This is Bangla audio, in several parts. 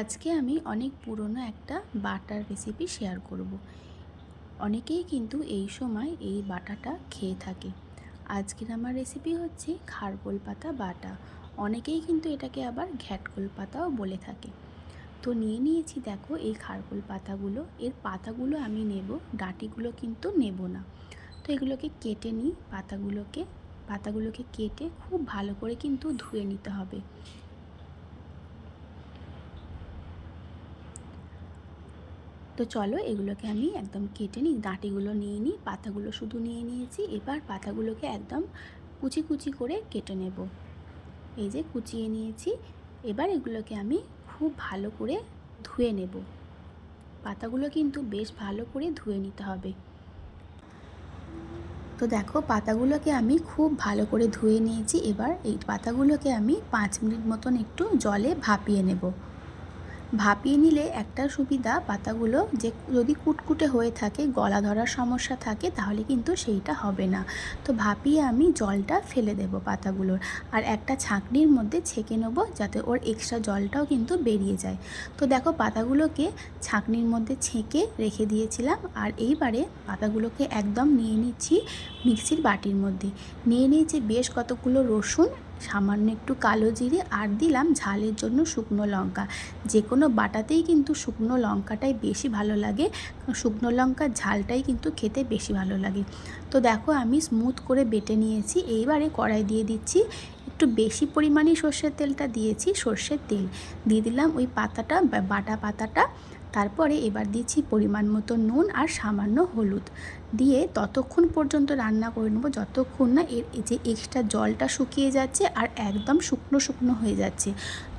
আজকে আমি অনেক পুরনো একটা বাটার রেসিপি শেয়ার করব। অনেকেই কিন্তু এই সময় এই বাটাটা খেয়ে থাকে। আজকের আমার রেসিপি হচ্ছে খারকোল পাতা বাটা। অনেকেই কিন্তু এটাকে আবার ঘ্যাটকোল পাতাও বলে থাকে। তো নিয়ে নিয়েছি দেখো এই খারকোল পাতাগুলো। এর পাতাগুলো আমি নেব, ডাঁটিগুলো কিন্তু নেব না। তো এগুলোকে কেটে নিই, পাতাগুলোকে পাতাগুলোকে কেটে খুব ভালো করে কিন্তু ধুয়ে নিতে হবে। তো চলো এগুলোকে আমি একদম কেটে নিই। ডাঁটিগুলো নিয়ে নিই, পাতাগুলো শুধু নিয়ে নিয়েছি। এবার পাতাগুলোকে একদম কুচি কুচি করে কেটে নেব। এই যে কুচিয়ে নিয়েছি। এবার এগুলোকে আমি খুব ভালো করে ধুয়ে নেব। পাতাগুলো কিন্তু বেশ ভালো করে ধুয়ে নিতে হবে। তো দেখো পাতাগুলোকে আমি খুব ভালো করে ধুয়ে নিয়েছি। এবার এই পাতাগুলোকে আমি পাঁচ মিনিট মতন একটু জলে ভাপিয়ে নেব। ভাপিয়ে নিলে একটা সুবিধা, পাতাগুলো যে যদি কুটকুটে হয়ে থাকে, গলা ধরার সমস্যা থাকে, তাহলে কিন্তু সেইটা হবে না। তো ভাপিয়ে আমি জলটা ফেলে দেব পাতাগুলোর। আর একটা ছাঁকনির মধ্যে ছেঁকে নেব যাতে ওর এক্সট্রা জলটাও কিন্তু বেরিয়ে যায়। তো দেখো পাতাগুলোকে ছাঁকনির মধ্যে ছেঁকে রেখে দিয়েছিলাম। আর এইবারে পাতাগুলোকে একদম নিয়ে নিচ্ছি মিক্সির বাটির মধ্যে। নিয়ে নিয়েছি বেশ কতগুলো রসুন সামান্য একটু কালো জিরে আর দিলাম ঝালের জন্য শুকনো লঙ্কা। যে কোনো বাটাতেই কিন্তু শুকনো লঙ্কাটাই বেশি ভালো লাগে। শুকনো লঙ্কার ঝালটাই কিন্তু খেতে বেশি ভালো লাগে। তো দেখো আমি স্মুথ করে বেটে নিয়েছি। এইবারে কড়াই দিয়ে দিচ্ছি। একটু বেশি পরিমাণে সর্ষের তেলটা দিয়েছি, সর্ষের তেল। দিয়ে দিলাম ওই পাতাটা বাটা পাতাটা। তারপরে এবার দিচ্ছি পরিমাণ মতো নুন আর সামান্য হলুদ। দিয়ে ততক্ষণ পর্যন্ত রান্না করে নেব, যতক্ষণ না এর যে এক্সট্রা জলটা শুকিয়ে যাচ্ছে আর একদম শুকনো শুকনো হয়ে যাচ্ছে।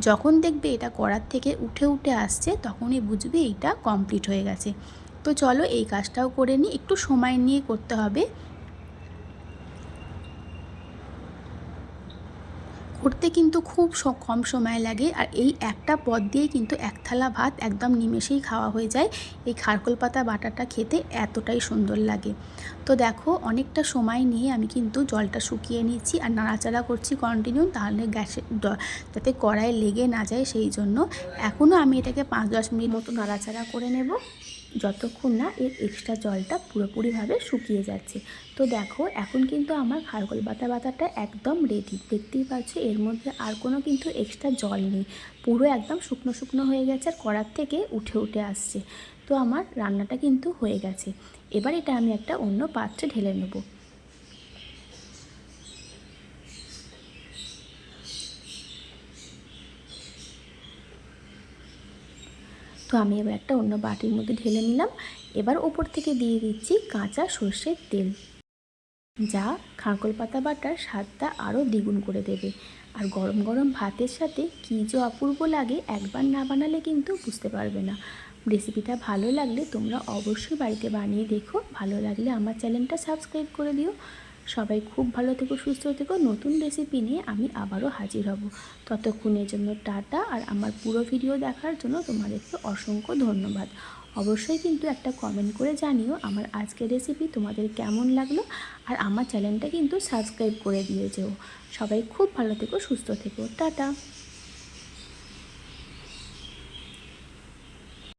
যখন দেখবে এটা কড়ার থেকে উঠে উঠে আসছে, তখনই বুঝবে এইটা কমপ্লিট হয়ে গেছে। তো চলো এই কাজটাও করে নিই, একটু সময় নিয়ে করতে হবে। করতে কিন্তু খুব কম সময় লাগে আর এই একটা পদ দিয়ে কিন্তু এক থালা ভাত একদম নিমেষেই খাওয়া হয়ে যায়। এই খারকোল পাতা বাটাটা খেতে এতটাই সুন্দর লাগে। তো দেখো অনেকটা সময় নিয়ে আমি কিন্তু জলটা শুকিয়ে নিচ্ছি আর নাড়াচাড়া করছি কন্টিনিউ তাহলে গ্যাসে যাতে কড়াইয়ে লেগে না যায় সেই জন্য। এখনও আমি এটাকে পাঁচ দশ মিনিট মতো নাড়াচাড়া করে নেব। যতক্ষণ না এর এক্সট্রা জলটা পুরোপুরিভাবে শুকিয়ে যাচ্ছে। তো দেখো, এখন কিন্তু আমার খারগোল বাতা বাতাটা একদম রেডি দেখতেই পাচ্ছ, এর মধ্যে আর কোনো কিন্তু এক্সট্রা জল নেই। পুরো একদম শুকনো শুকনো হয়ে গেছে আর কড়ার থেকে উঠে উঠে আসছে। তো আমার রান্নাটা কিন্তু হয়ে গেছে। এবার এটা আমি একটা অন্য পাত্রে ঢেলে নেব। তো আমি এবার একটা অন্য বাটির মধ্যে ঢেলে নিলাম। এবার ওপর থেকে দিয়ে দিচ্ছি কাঁচা সর্ষের তেল। যা খাঁকল পাতা বাটার স্বাদটা আরও দ্বিগুণ করে দেবে। আর গরম গরম ভাতের সাথে কী যে অপূর্ব লাগে একবার না বানালে কিন্তু বুঝতে পারবে না। রেসিপিটা ভালো লাগলে তোমরা অবশ্যই বাড়িতে বানিয়ে দেখো। ভালো লাগলে আমার চ্যানেলটা সাবস্ক্রাইব করে দিও। সবাই খুব ভালো থেকো, সুস্থ থেকো। নতুন রেসিপি নিয়ে আমি আবারও হাজির হব। ততক্ষণের জন্য টাটা আর আমার পুরো ভিডিও দেখার জন্য তোমাদেরকে অসংখ্য ধন্যবাদ। অবশ্যই কিন্তু একটা কমেন্ট করে জানিও আমার আজকের রেসিপি তোমাদের কেমন লাগল আর আমার চ্যানেলটা কিন্তু সাবস্ক্রাইব করে দিয়ে যেও সবাই খুব ভালো থেকো, সুস্থ থেকো। টাটা।